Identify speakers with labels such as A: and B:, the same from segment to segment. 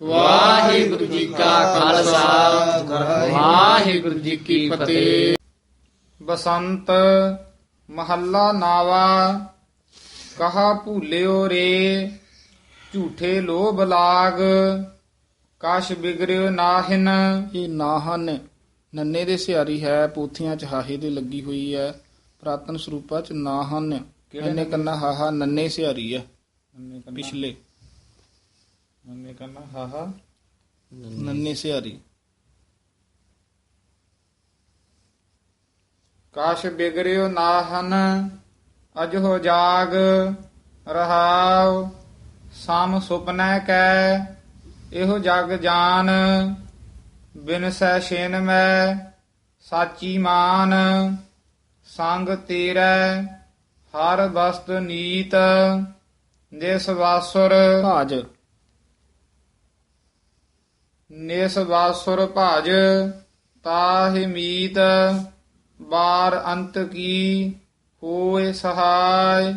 A: ਵਾਹਿਗੁਰੂ ਜੀ ਕਾ ਖਾਲਸਾ। ਵਾਹਿਗੁਰੂ ਜੀ ਕੀ ਫਤਿਹ।
B: ਬਸੰਤ ਮਹੱਲਾ ਨਾਵਾ ਕਹਾ ਭੂਲਿਓ ਰੇ ਝੂਠੇ ਲੋਭ ਲਾਗ ਕਾਸ਼ ਬਿਗਰਿਓ ਨਾਹਿਨ। ਇਹ ਨਾਹਨ ਨੰਨੇ ਦੇ ਸਿਆਰੀ ਹੈ ਪੋਥੀਆਂ ਚ ਹਾਹੇ ਦੇ ਲੱਗੀ ਹੋਈ ਹੈ ਪ੍ਰਾਤਨ ਸਰੂਪਾ ਚ ਨਾਹਨ। ਇਹਨੇ ਕੰਨਾ ਹਾਹਾ ਨੰਨੇ ਸਿਆਰੀ ਹੈ ਪਿਛਲੇ। ਨੰਨੇ ਕੰਨਾ ਹਾਹਾ ਨੰਨੇ। ਸਿਆਰੀ ਕਾਸ਼ ਬਿਗਰਿਓ ਨਾਹਨ ਅਜਹੋ ਜਾਗ ਰਹਾਉ ਸਮ ਸੁਪਨੈ ਕੈ ਇਹੋ ਜਗ ਜਾਨ ਬਿਨਸੈ ਛਿਨ ਮੈਂ ਸਾਚੀ ਮਾਨ ਸੰਗ ਤੇਰੈ ਹਰ ਬਸਤ ਨੀਤ ਨਿਸ ਵਾਸੁਰ। ਭਾਜ। ਨਿਸ ਵਾਸੁਰ ਭਜ, ਤਾਹਿ ਮੀਤ, ਬਾਰ ਅੰਤ ਕੀ, ਹੋਏ ਸਹਾਇ।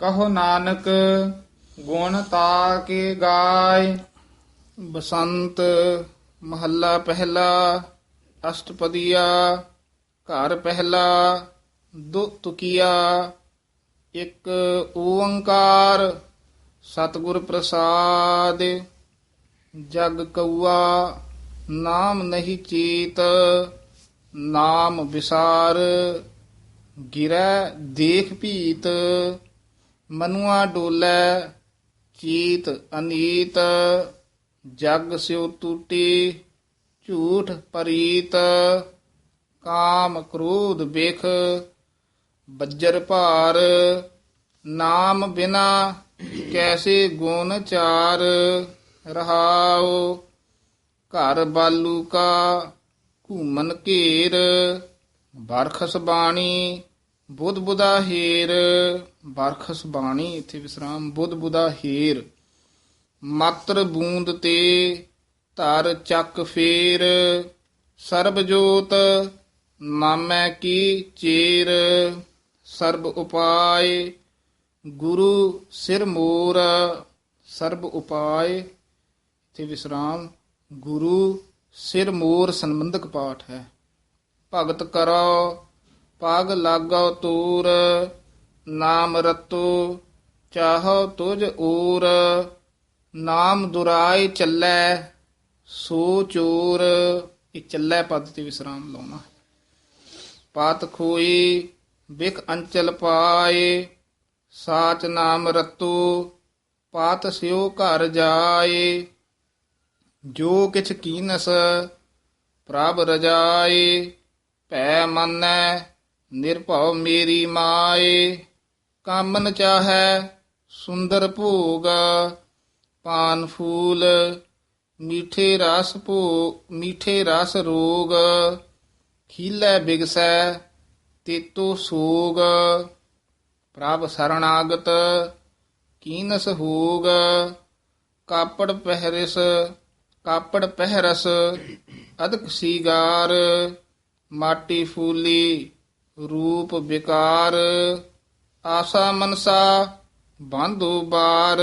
B: ਕਹੋ ਨਾਨਕ, ਗੁਣ ਤਾ ਕੇ ਗਾਏ ਬਸੰਤ, ਮਹੱਲਾ ਪਹਿਲਾ, ਅਸ਼ਟਪਦੀਆ, ਘਰ ਪਹਿਲਾ ਦੁ ਤੁਕੀਆ ਇੱਕ ਓੰਕਾਰ, ਸਤਿਗੁਰ ਪ੍ਰਸਾਦ। ਜਗ ਕਊਆ ਨਾਮ ਨਹੀਂ ਚੀਤ, ਨਾਮ ਵਿਸਾਰ, ਗਿਰੈ ਦੇਖ ਭੀਤ, ਮਨੁਆ ਡੋਲੇ ਚੀਤ ਅਨੀਤ, ਜਗ ਸਿਉ ਟੂਟੀ ਝੂਠ ਪਰੀਤ ਕਾਮ ਕ੍ਰੋਧ ਬਿਖ, ਬੱਜਰ ਭਾਰ, ਨਾਮ ਬਿਨਾ ਕੈਸੇ ਗੁਣ ਚਾਰ ਰਹਾਉ ਘਰ ਬਾਲੂ ਕਾ ਘੂਮਨ ਘੇਰ, ਬਰਖਸ ਬਾਣੀ, ਬੁੱਧ ਬੁਦਾ ਹੀਰ। ਬਰਖਸ ਬਾਣੀ, ਇੱਥੇ ਵਿਸਰਾਮ, ਬੁੱਧ ਬੁਦਾ ਹੀਰ। ਮਾਤਰ ਬੂੰਦ ਤੇ ਧਰ ਚੱਕ ਫੇਰ, ਸਰਬ ਜੋਤ ਨਾਮੈ ਕੀ ਚੇਰ। ਸਰਬ ਉਪਾਏ ਗੁਰੂ ਸਿਰ ਮੋਰ, ਸਰਬ ਉਪਾਏ ਇੱਥੇ ਵਿਸਰਾਮ ਗੁਰੂ ਸਿਰ ਮੋਰ ਸੰਬੰਧਕ ਪਾਠ ਹੈ। ਭਗਤ ਕਰੋ, ਪਾਗ ਲਾਗੋ ਤੂਰ, ਨਾਮ ਰਤੋ, ਚਾਹੋ ਤੁਝ ਊਰ, ਨਾਮ ਦੁਰਾਏ ਚੱਲੈ, ਸੋ ਚੋਰ। ਇਹ ਚੱਲੈ ਪਦ ਤੇ ਵਿਸਰਾਮ ਲਾਉਣਾ ਪਾਤ ਖੋਈ ਬਿਖ ਅੰਚਲ ਪਾਏ, ਸਾਚ ਨਾਮ ਰਤੂ, ਪਾਤ ਸਿਓ ਘਰ ਜਾਏ। ਜੋ ਕਿਛ ਕੀਨਸ ਪ੍ਰਭ ਰਜਾਏ, ਭੈ ਮੰਨੈ, ਨਿਰਭਉ ਮੇਰੀ ਮਾਏ। ਕਾਮਨ ਚਾਹੈ, ਸੁੰਦਰ ਭੋਗ, ਪਾਨ ਫੂਲ, ਮੀਠੇ ਰਸ ਭੋ, ਮੀਠੇ ਰਸ ਰੋਗ। ਖੀਲੇ ਬਿਗਸੈ, ਤੇਤੋ ਸੋਗ। ਪ੍ਰਭ ਸਰਣਾਗਤ, ਕੀਨਸ ਹੋਗ। ਕਾਪੜ ਪਹਿਰਿਸ ਕਾਪੜ ਪਹਿਰਸ, ਅਦਕ ਸੀਗਾਰ, ਮਾਟੀ ਫੂਲੀ, ਰੂਪ ਵਿਕਾਰ, ਆਸਾ ਮਨਸਾ, ਬਾਂਧੋ ਬਾਰ,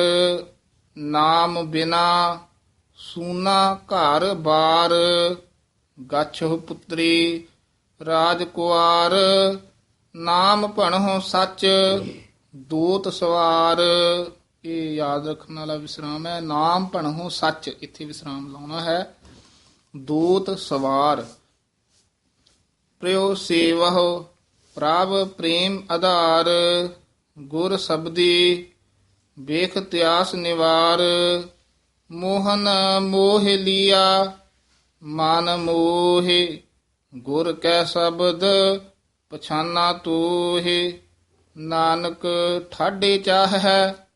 B: ਨਾਮ ਬਿਨਾ, ਸੂਨਾ ਘਰ ਬਾਰ ਗਾਛੋ ਪੁੱਤਰੀ, ਰਾਜ ਕੁਆਰ, ਨਾਮ ਭਣੋ ਸੱਚ, ਦੂਤ ਸਵਾਰ। ਇਹ ਯਾਦ ਰੱਖਣ ਵਾਲਾ ਵਿਸਰਾਮ ਹੈ। ਨਾਮ ਭਣੋ, ਸੱਚ, ਇੱਥੇ ਵਿਸਰਾਮ ਲਾਉਣਾ ਹੈ। ਦੂਤ ਸਵਾਰ। ਪ੍ਰਿਓ ਸੇਵਹੁ, ਪ੍ਰਭ ਪ੍ਰੇਮ ਆਧਾਰ, ਗੁਰ ਸਬਦੀ, ਵੇਖ ਤਿਆਸ ਨਿਵਾਰ, ਮੋਹਨ ਮੋਹ ਲਿਆ, ਮਨ ਮੋਹਿ, ਗੁਰ ਕੈ ਸ਼ਬਦ, ਪਛਾਨਾ ਤੋਹਿ, ਨਾਨਕ ਠਾਡੇ ਚਾਹੈ।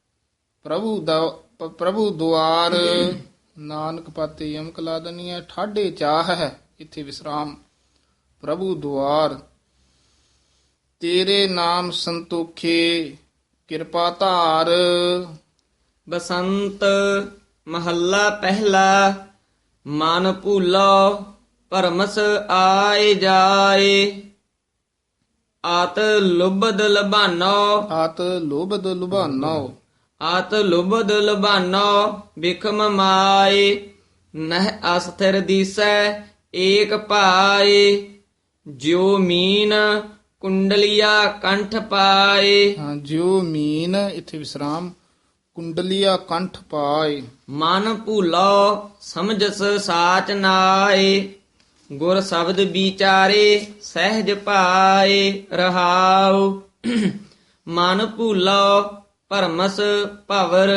B: ਪ੍ਰਭੂ ਦਾ ਪ- ਪ੍ਰਭੂ ਦੁਆਰ ਨਾਨਕ ਪਾਤੇ ਯਮਕ ਲਾ ਦਨੀ ਹੈ ਠਾਡੇ ਚਾਹ ਹੈ ਇੱਥੇ ਵਿਸਰਾਮ। ਪ੍ਰਭੂ ਦੁਆਰ ਤੇਰੇ ਨਾਮ ਸੰਤੋਖੇ ਕਿਰਪਾ ਧਾਰ।
A: ਬਸੰਤ ਮਹੱਲਾ ਪਹਿਲਾ ਮਨ ਭੂਲੋ ਪਰਮਸ ਆਏ ਜਾਏ। ਆਤ ਲੁਬਦ ਲਬਾਨੋ
B: ਆਤ ਲੋਭਦ ਲੁਭਾਨੋ।
A: ਆਤ ਲੁਬਦ ਲਬਾਨੋ ਬਿਖਮ ਮਾਏ ਨਹਿ ਅਸਥਿਰ ਦੀਸੈ ਏਕ ਭਾਏ ਜਿਉ ਮੀਨ ਕੁੰਡਲੀਆ ਕੰਠ ਪਾਏ
B: ਹਾਂ ਜਿਉ ਮੀਨ ਇੱਥੇ ਵਿਸਰਾਮ ਕੁੰਡਲੀਆ ਕੰਠ ਪਾਏ
A: ਮਨ ਭੂਲੋ ਸਮਝਸ ਸਾਚ ਨਾਏ ਗੁਰ ਸ਼ਬਦ ਵਿਚਾਰੇ ਸਹਿਜ ਪਾਏ ਰਹਾਉ। ਮਨ ਭੂਲੋ ਭਰਮਸ ਭਵਰ।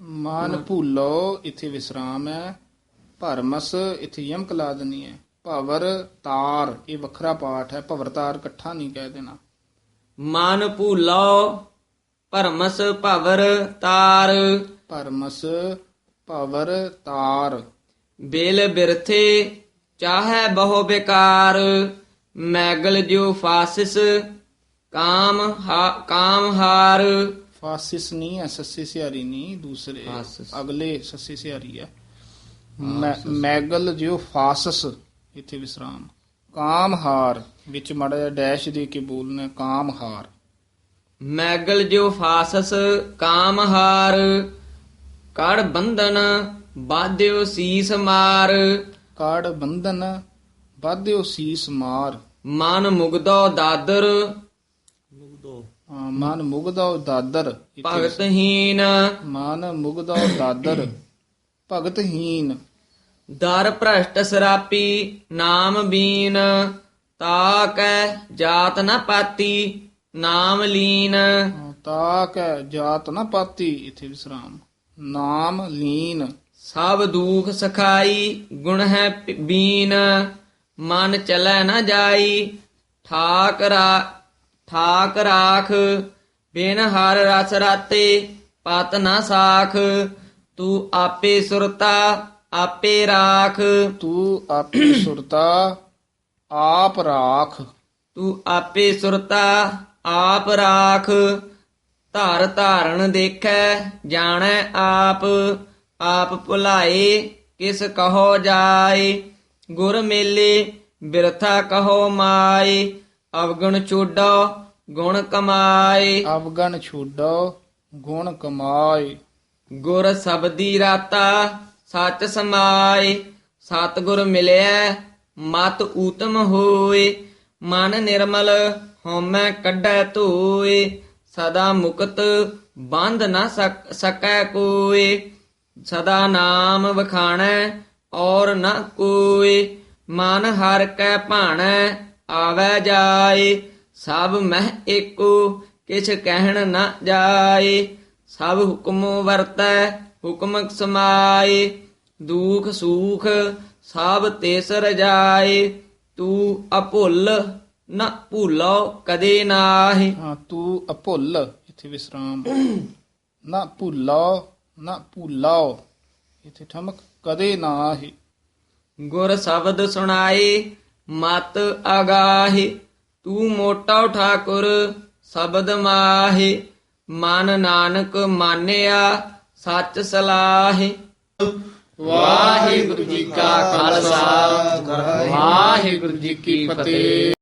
B: ਮਾਨ ਭੂਲੋ ਇੱਥੇ ਵਿਸਰਾਮ ਹੈ। ਭਰਮਸ ਇੱਥੇ ਯਮਕ ਲਾ ਦੇਣੀ ਹੈ। ਭਵਰ ਤਾਰ ਇਹ ਵੱਖਰਾ ਪਾਠ ਹੈ। ਭਵਰ ਤਾਰ ਇਕੱਠਾ ਨਹੀਂ ਕਹਿ ਦੇਣਾ।
A: ਮਨ ਭੂਲੋ ਭਰਮਸ ਭਵਰ ਤਾਰ।
B: ਭਰਮਸ ਭਵਰ ਤਾਰ।
A: ਬੇਲ ਬਿਰਥੇ ਚਾਹੈ ਬਹੁ ਬੇਕਾਰ। ਮੈਗਲ ਜੋ ਫਾਸਿਸ ਕਾਮ ਕਾਮ ਹਾਰ।
B: ਫਾਸਿਸ ਨਹੀਂ ਹੈ ਸੱਸੀ ਸਿਆਰੀ ਨਹੀਂ ਦੂਸਰੇ
A: ਫਾਸਿਸ।
B: ਅਗਲੇ ਸੱਸੀ ਸਿਆਰੀ ਹੈ ਮੈ- ਮੈਗਲ ਜਿਉ ਫਾਸਸ ਇੱਥੇ ਵਿਸਰਾਮ ਕਾਮਹਾਰ ਵਿੱਚ ਮੜਾ ਜਿਹਾ ਡੈਸ਼ ਦੇ ਕੇ ਬੋਲਣਾ ਹੈ, ਕਾਮਹਾਰ
A: ਮੈਗਲ ਜੋ ਫਾਸਸ ਕਾਮ ਹਾਰ ਕੜ ਬੰਧਨ ਬਾਧਿਓ ਸੀਸ ਮਾਰ
B: ਕਾੜ ਬੰਧਨ ਬਾਧਿਓ ਸੀਸ ਮਾਰ
A: ਮਨ ਮੁਗਦੋ ਦਾਦਰ
B: ਮਨ ਮੁਗਦਾ ਦਾਦਰ ਇੱਥੇ
A: ਭਗਤਹੀਨ
B: ਮਨ ਮੁਗਦਾ ਦਾਦਰ ਭਗਤਹੀਨ
A: ਦਰ ਭ੍ਰਸ਼ਟ ਸਰਾਪੀ ਨਾਮ ਬੀਨ ਤਾਕੈ ਜਾਤ ਨ ਪਾਤੀ ਨਾਮ ਲੀਨ।
B: ਤਾਕ ਜਾਤ ਨਾ ਪਾਤੀ ਇੱਥੇ ਵਿਸਰਾਮ। ਨਾਮ ਲੀਨ।
A: ਸਭ ਦੁਖ ਸਖਾਈ ਗੁਣ ਹੈ ਬੀਨ। ਮਨ ਚਲੈ ਨ ਜਾਈ ਠਾਕ ਰਾ ਠਾਕ ਰਾਖ ਬਿਨ ਹਰ ਰਸ ਰਾਤੇ ਪਤ ਨ ਸਾਖ। ਤੂੰ ਆਪੇ ਸੁਰਤਾ ਆਪੇ ਰਾਖ।
B: ਤੂੰ ਆਪੇ ਸੁਰਤਾ ਆਪ ਰਾਖ।
A: ਤੂੰ ਆਪੇ ਸੁਰਤਾ ਆਪ ਰਾਖ। ਧਾਰ ਧਾਰਨ ਦੇਖੈ ਜਾਣੈ ਆਪ। ਆਪ ਭੁਲਾਏ ਕਿਸ ਕਹੋ ਜਾਏ। ਗੁਰ ਮੇਲੇ ਬਿਰਥਾ ਕਹੋ ਮਾਏ। ਅਵਗਣ ਚੋਡਾ ਗੁਣ ਕਮਾਏ।
B: ਅਵਗਣ ਛੋਡੋ ਗੁਣ ਕਮਾਏ।
A: ਗੁਰ ਸਬਦੀ ਰਾਤਾ ਸੱਚ ਸਮਾਏ। ਸਤਿਗੁਰ ਮਿਲਿਆ ਮਤ ਊਤਮ ਹੋਏ। ਮਨ ਨਿਰਮਲ ਹਉਮੈ ਕੱਢੈ ਧੋਏ। ਸਦਾ ਮੁਕਤ ਬੰਧ ਨਾ ਸਕ- ਸਕੈ ਕੋਏ। ਸਦਾ ਨਾਮ ਵਖਾਣੈ ਔਰ ਨ ਕੋਏ। ਮਨ ਹਰ ਕੈ ਭਾਣੈ ਆਵੈ ਜਾਏ ਸਭ ਮਹਿ ਏਕੋ ਕਿਛ ਕਹਿਣ ਨ ਜਾਏ। ਸਭ ਹੁਕਮੋ ਵਰਤੈ ਹੁਕਮ ਸਮਾਏ। ਦੁਖ ਸੂਖ ਸਭ ਤਿਸ ਰਜਾਏ ਤੂੰ ਅਭੁੱਲ ਨ ਭੁੱਲੋ ਕਦੇ ਨਾਹੀ।
B: ਹਾਂ ਤੂੰ ਅਭੁੱਲ ਇੱਥੇ ਵਿਸਰਾਮ। ਨਾ ਭੁੱਲੋ ਨਾ ਭੁੱਲਾਓ ਇੱਥੇ ਠਮਕ ਕਦੇ ਨਾ ਹੀ
A: ਗੁਰ ਸ਼ਬਦ ਸੁਣਾਏ ਮਤ ਆਗਾਹੇ ਤੂੰ ਮੋਟਾ ਠਾਕੁਰ, ਸ਼ਬਦ ਮਾਹੇ, ਮਨ ਨਾਨਕ ਮਾਨਿਆ, ਸੱਚ ਸਲਾਹੇ। ਵਾਹਿਗੁਰੂ ਜੀ ਕਾ ਖਾਲਸਾ, ਵਾਹਿਗੁਰੂ ਜੀ ਕੀ ਫਤਿਹ।